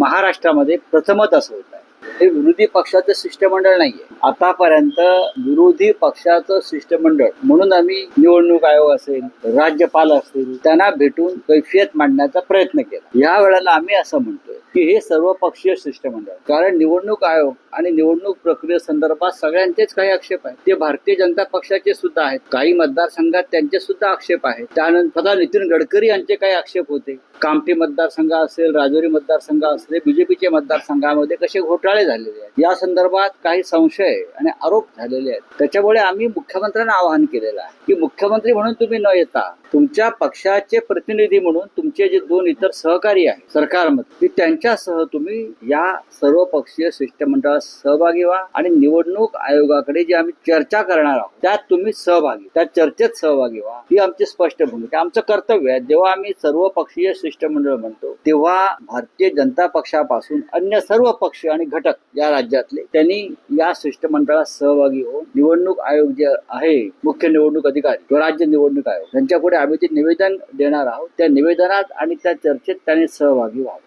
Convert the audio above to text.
महाराष्ट्रामध्ये प्रथमच असं होत आहे. हे विरोधी पक्षाचं शिष्टमंडळ नाहीये. आतापर्यंत विरोधी पक्षाचं शिष्टमंडळ म्हणून आम्ही निवडणूक आयोग असेल राज्यपाल असतील त्यांना भेटून कैफियत मांडण्याचा प्रयत्न केला. या वेळेला आम्ही असं म्हणतो. की हे सर्व पक्षीय शिष्टमंडळ. कारण निवडणूक आयोग आणि निवडणूक प्रक्रियेसंदर्भात सगळ्यांचेच काही आक्षेप आहेत. ते भारतीय जनता पक्षाचे सुद्धा आहेत. काही मतदारसंघात त्यांचे सुद्धा आक्षेप आहेत. त्यानंतर नितीन गडकरी यांचे काही आक्षेप होते. कामठी मतदारसंघ असेल राजौरी मतदारसंघ असेल बीजेपीचे मतदारसंघामध्ये कसे घोटाळे झालेले आहेत? या संदर्भात काही संशय आणि आरोप झालेले आहेत. त्याच्यामुळे आम्ही मुख्यमंत्र्यांना आवाहन केलेलं आहे की मुख्यमंत्री म्हणून तुम्ही न येता तुमच्या पक्षाचे प्रतिनिधी म्हणून तुमचे जे दोन इतर सहकारी आहेत सरकारमध्ये त्यांच्यासह तुम्ही या सर्व पक्षीय शिष्टमंडळात सहभागी व्हा आणि निवडणूक आयोगाकडे जी आम्ही चर्चा करणार आहोत त्यात तुम्ही सहभागी त्या चर्चेत सहभागी व्हा ही आमची स्पष्ट भूमिका. आमचं कर्तव्य आहे जेव्हा आम्ही सर्व पक्षीय शिष्टमंडळ म्हणतो तेव्हा भारतीय जनता पक्षापासून अन्य सर्व पक्ष आणि घटक या राज्यातले त्यांनी या शिष्टमंडळात सहभागी होऊन निवडणूक आयोग जे आहे मुख्य निवडणूक अधिकारी किंवा राज्य निवडणूक आयोग त्यांच्यापुढे आम्ही जे निवेदन देणार आहोत. त्या निवेदनात आणि त्या चर्चेत त्यांनी सहभागी व्हावं.